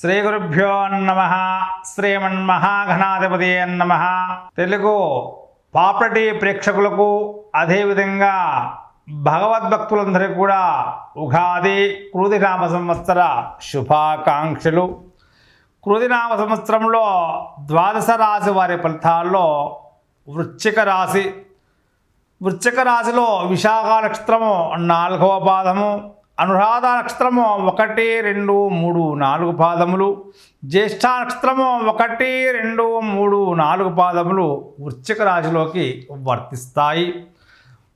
శ్రీ గురుభ్యో నమ శ్రీమన్మహాఘనాధిపతి నమ. తెలుగు పాపటి ప్రేక్షకులకు అదేవిధంగా భగవద్భక్తులందరికీ కూడా ఉగాది కృతినామ సంవత్సర శుభాకాంక్షలు. కృతినామ సంవత్సరంలో ద్వాదశ రాశి వారి ఫలితాల్లో వృశ్చిక రాశి. వృశ్చిక రాశిలో విశాఖ నక్షత్రము నాలుగవ పాదము. అనురాధ నక్షత్రము ఒకటి రెండు మూడు నాలుగు పాదములు. జ్యేష్ఠ నక్షత్రము ఒకటి రెండు మూడు నాలుగు పాదములు వృశ్చిక రాశిలోకి వర్తిస్తాయి.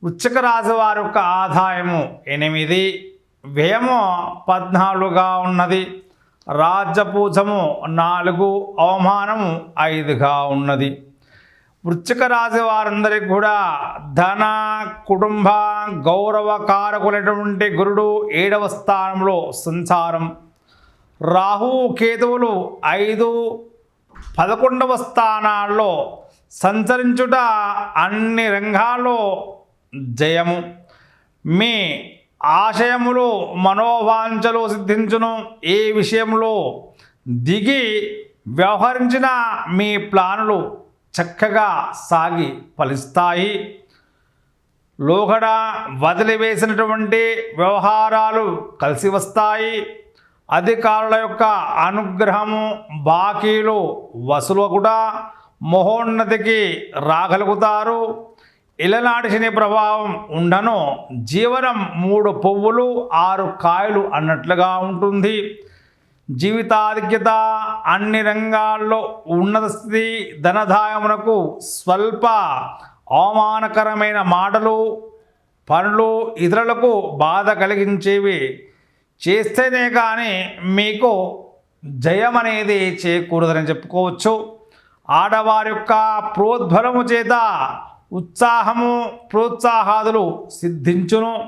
వృశ్చిక రాశి వారి యొక్క ఆదాయము ఎనిమిది వ్యయము పద్నాలుగుగా ఉన్నది. రాజ్యపూజము నాలుగు అవమానము ఐదుగా ఉన్నది. వృశ్చిక రాశి వారందరికీ కూడా ధన కుటుంబ గౌరవ కారకులైనటువంటి గురుడు ఏడవ స్థానంలో సంచారం రాహు కేతువులు ఐదు పదకొండవ స్థానాల్లో సంచరించుట అన్ని రంగాల్లో జయము. మీ ఆశయములు మనోవాంఛలు సిద్ధించును. ఏ విషయంలో దిగి వ్యవహరించిన మీ ప్లానులు చక్కగా సాగి ఫలిస్తాయి. లోగడ వదిలివేసినటువంటి వ్యవహారాలు కలిసి వస్తాయి. అధికారుల యొక్క అనుగ్రహము బాకీలు వసూలు కూడా మహోన్నతికి రాగలుగుతారు. ఇలనాటి శని ప్రభావం ఉండను. జీవనం మూడు పువ్వులు ఆరు కాయలు అన్నట్లుగా ఉంటుంది. జీవితాధిక్యత అన్ని రంగాల్లో ఉన్నత స్థితి ధనదాయమునకు స్వల్ప అవమానకరమైన మాటలు పనులు ఇతరులకు బాధ కలిగించేవి చేస్తేనే కానీ మీకు జయం అనేది చేకూరదని చెప్పుకోవచ్చు. ఆడవారి యొక్క ప్రోద్బలము చేత ఉత్సాహము ప్రోత్సాహాదులు సిద్ధించును.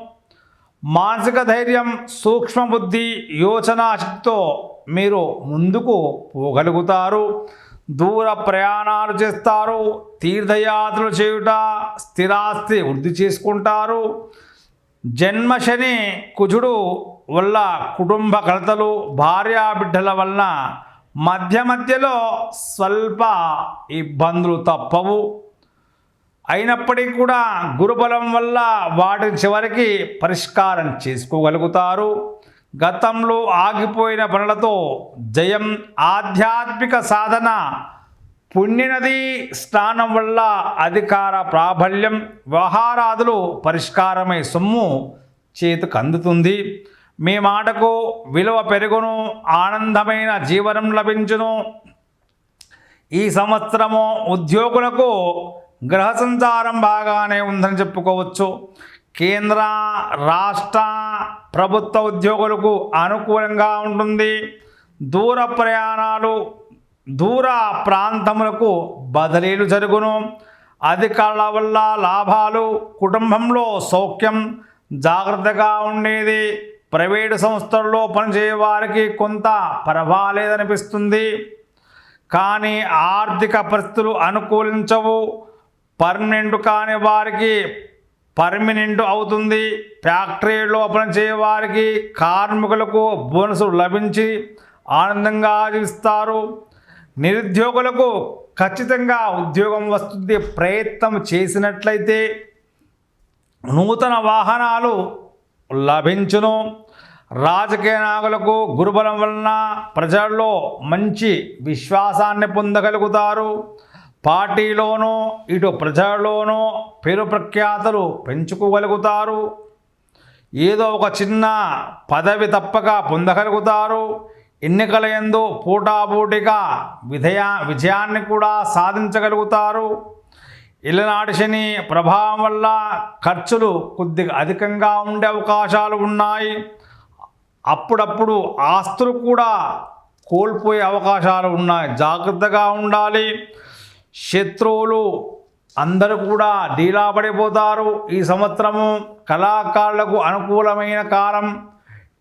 మానసిక ధైర్యం సూక్ష్మ బుద్ధి యోచనా శక్తితో మీరు ముందుకు పోగలుగుతారు. దూర ప్రయాణాలు చేస్తారు. తీర్థయాత్రలు చేయుట స్థిరాస్తి వృద్ధి చేసుకుంటారు. జన్మశని కుజుడు వల్ల కుటుంబ కలతలు భార్యా బిడ్డల వలన మధ్య మధ్యలో స్వల్ప ఇబ్బందులు తప్పవు. అయినప్పటికీ కూడా గురుబలం వల్ల వాటి చివరికి పరిష్కారం చేసుకోగలుగుతారు. గతంలో ఆగిపోయిన పనులతో జయం ఆధ్యాత్మిక సాధన పుణ్యనది స్నానం వల్ల అధికార ప్రాబల్యం వ్యవహారాదులు పరిష్కారమై సొమ్ము చేతికి అందుతుంది. మీ మాటకు విలువ పెరుగును ఆనందమైన జీవనం లభించును. ఈ సంవత్సరము ఉద్యోగులకు గ్రహ సంచారం బాగానే ఉందని చెప్పుకోవచ్చు. కేంద్ర రాష్ట్ర ప్రభుత్వ ఉద్యోగులకు అనుకూలంగా ఉంటుంది. దూర ప్రయాణాలు దూర ప్రాంతములకు బదిలీలు జరుగును. అధికారుల వల్ల లాభాలు కుటుంబంలో సౌఖ్యం జాగ్రత్తగా ఉండేది. ప్రైవేటు సంస్థల్లో పనిచేయ వారికి కొంత పర్వాలేదనిపిస్తుంది. కానీ ఆర్థిక పరిస్థితులు అనుకూలించవు. పర్మనెంట్ కాని వారికి పర్మనెంట్ అవుతుంది. ఫ్యాక్టరీలో పనిచేయ వారికి కార్మికులకు బోనసు లభించి ఆనందంగా జీవిస్తారు. నిరుద్యోగులకు ఖచ్చితంగా ఉద్యోగం వస్తుంది. ప్రయత్నం చేసినట్లయితే నూతన వాహనాలు లభించును. రాజకీయ నాయకులకు గురుబలం వలన ప్రజల్లో మంచి విశ్వాసాన్ని పొందగలుగుతారు. పార్టీలోనూ ఇటు ప్రజల్లోనూ పేరు ప్రఖ్యాతలు పెంచుకోగలుగుతారు. ఏదో ఒక చిన్న పదవి తప్పక పొందగలుగుతారు. ఎన్నికల ఎందు పూటాపూటిగా విధయా విజయాన్ని కూడా సాధించగలుగుతారు. ఇళ్ళనాటి శని ప్రభావం వల్ల ఖర్చులు కొద్దిగా అధికంగా ఉండే అవకాశాలు ఉన్నాయి. అప్పుడప్పుడు ఆస్తులు కూడా కోల్పోయే అవకాశాలు ఉన్నాయి. జాగ్రత్తగా ఉండాలి. శత్రువులు అందరూ కూడా డీలా పడిపోతారు ఈ సంవత్సరము కళాకారులకు అనుకూలమైన కాలం.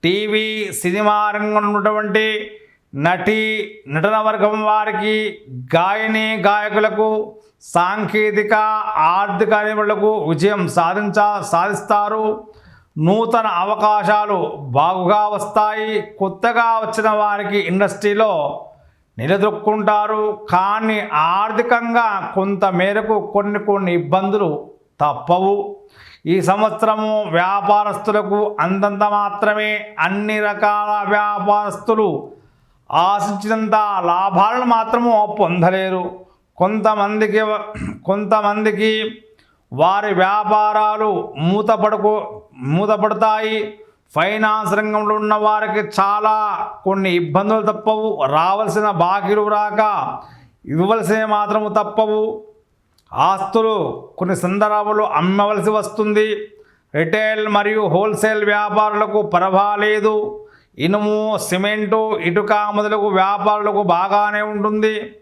టీవీ సినిమా రంగం ఉన్నటువంటి నటి నటన వర్గం వారికి గాయని గాయకులకు సాంకేతిక ఆర్థిక నిపుణులకు విజయం సాధించ సాధిస్తారు. నూతన అవకాశాలు బాగుగా వస్తాయి. కొత్తగా వచ్చిన వారికి ఇండస్ట్రీలో నిలదొక్కుంటారు. కానీ ఆర్థికంగా కొంత మేరకు కొన్ని కొన్ని ఇబ్బందులు తప్పవు. ఈ సంవత్సరము వ్యాపారస్తులకు అంతంత మాత్రమే. అన్ని రకాల వ్యాపారస్తులు ఆశించినంత లాభాలను మాత్రము పొందలేరు. కొంతమందికి కొంతమందికి వారి వ్యాపారాలు మూతపడుకో మూతపడతాయి. ఫైనాన్స్ రంగంలో ఉన్న వారికి చాలా కొన్ని ఇబ్బందులు తప్పవు. రావాల్సిన బాకీలు రాక ఇవ్వవలసినవి మాత్రము తప్పవు. ఆస్తులు కొన్ని సందర్భాలు అమ్మవలసి వస్తుంది. రిటైల్ మరియు హోల్సేల్ వ్యాపారులకు పర్వాలేదు ఇనుము సిమెంటు ఇటుక మొదలగు వ్యాపారులకు బాగానే ఉంటుంది.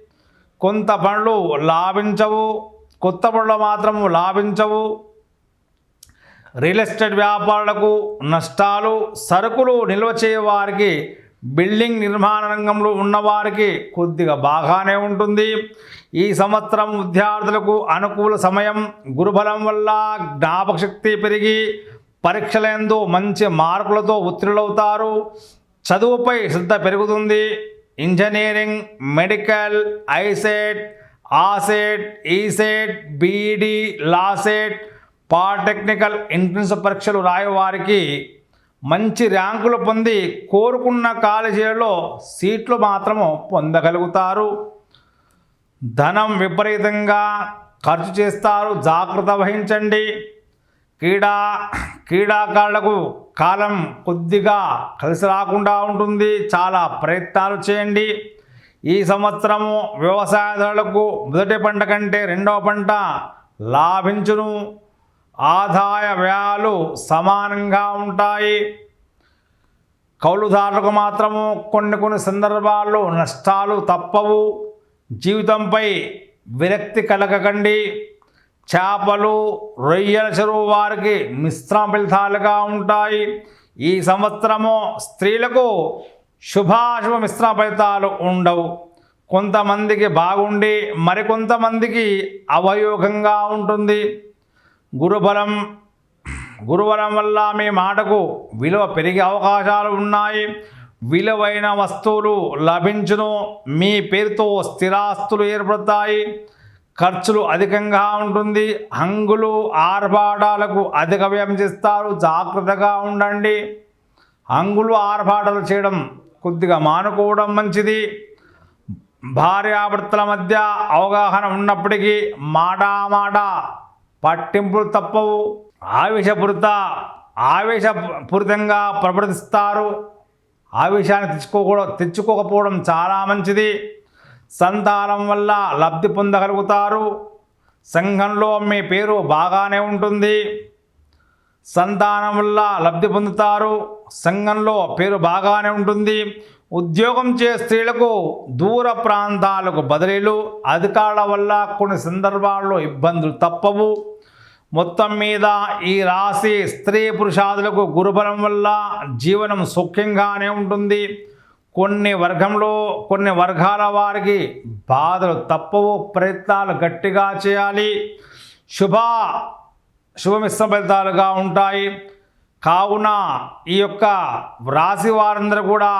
కొంత పనులు లాభించవు. కొత్త పనులు మాత్రము లాభించవు. రియల్ ఎస్టేట్ వ్యాపారులకు నష్టాలు సరుకులు నిల్వ చేయవారికి బిల్డింగ్ నిర్మాణ రంగంలో ఉన్నవారికి కొద్దిగా బాగానే ఉంటుంది. ఈ సంవత్సరం విద్యార్థులకు అనుకూల సమయం గురుబలం వల్ల జ్ఞాపకశక్తి పెరిగి పరీక్షలందు మంచి మార్కులతో ఉత్తీర్ణులవుతారు. చదువుపై శ్రద్ధ పెరుగుతుంది. Engineering medical ICET asset ECET BEd LAWCET polytechnical entrance పరీక్షలు రాయవారికి మంచి ర్యాంకులు పొంది కోరుకున్న కాలేజీలలో సీట్లు మాత్రము పొందగలుగుతారు. ధనం విపరీతంగా ఖర్చు చేస్తారు. జాగ్రత్త వహించండి. క్రీడా క్రీడాకారులకు కాలం కొద్దిగా కలిసి రాకుండా ఉంటుంది. చాలా ప్రయత్నాలు చేయండి. ఈ సంవత్సరము వ్యవసాయదారులకు మొదటి పంట కంటే రెండవ పంట లాభించును. ఆదాయ వ్యయాలు సమానంగా ఉంటాయి. కౌలుదారులకు మాత్రము కొన్ని కొన్ని సందర్భాల్లో నష్టాలు తప్పవు. జీవితంపై విరక్తి కలగకండి. చేపలు రొయ్యల చెరువు వారికి మిశ్రమ ఫలితాలుగా ఉంటాయి. ఈ సంవత్సరము స్త్రీలకు శుభాశుభ మిశ్రమ ఫలితాలు ఉండవు. కొంతమందికి బాగుండి మరికొంతమందికి అవయోగంగా ఉంటుంది. గురుబలం. గురుబలం వల్ల మీ మాటకు విలువ పెరిగే అవకాశాలు ఉన్నాయి. విలువైన వస్తువులు లభించును. మీ పేరుతో స్థిరాస్తులు ఏర్పడతాయి. ఖర్చులు అధికంగా ఉంటుంది. హంగులు ఆర్భాటాలకు అధిక వ్యయం చేస్తారు. జాగ్రత్తగా ఉండండి. హంగులు ఆర్భాటాలు చేయడం కొద్దిగా మానుకోవడం మంచిది. భార్యాభర్తల మధ్య అవగాహన ఉన్నప్పటికీ మాట పట్టింపులు తప్పవు. ఆవేశపూరిత ఆవేశపూరితంగా ప్రవర్తిస్తారు. ఆవేశాన్ని తెచ్చుకోకూడదు తెచ్చుకోకపోవడం చాలా మంచిది. సంతానం వల్ల లబ్ధి పొందగలుగుతారు. సంఘంలో మీ పేరు బాగానే ఉంటుంది. సంతానం వల్ల లబ్ధి పొందుతారు. సంఘంలో పేరు బాగానే ఉంటుంది. ఉద్యోగం చే స్త్రీలకు దూర ప్రాంతాలకు బదిలీలు అధికారుల వల్ల కొన్ని సందర్భాల్లో ఇబ్బందులు తప్పవు. మొత్తం మీద ఈ రాశి స్త్రీ పురుషాదులకు గురుబలం వల్ల జీవనం సుఖ్యంగానే ఉంటుంది. కొన్ని వర్గంలో కొన్ని వర్గాల వారికి బాధలు తప్పవు. ప్రయత్నాలు గట్టిగా చేయాలి. శుభ శుభమిశ్ర ఫలితాలుగా ఉంటాయి. కావున ఈ యొక్క రాశి వారందరూ కూడా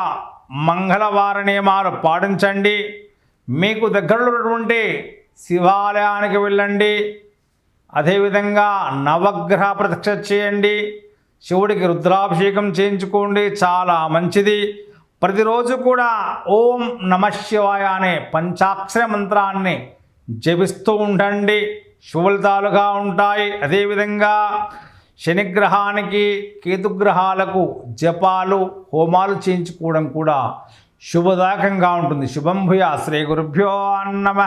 మంగళవార నియమాలు పాటించండి. మీకు దగ్గరలో ఉన్నటువంటి శివాలయానికి వెళ్ళండి. అదేవిధంగా నవగ్రహ ప్రదక్ష చేయండి. శివుడికి రుద్రాభిషేకం చేయించుకోండి. చాలా మంచిది. ప్రతిరోజు కూడా ఓం నమ శివాయ అనే పంచాక్షర మంత్రాన్ని జపిస్తూ ఉండండి. శుభలితాలుగా ఉంటాయి. అదేవిధంగా శనిగ్రహానికి కేతుగ్రహాలకు జపాలు హోమాలు చేయించుకోవడం కూడా శుభదాయకంగా ఉంటుంది. శుభం భూయా శ్రీ గురుభ్యో నమ.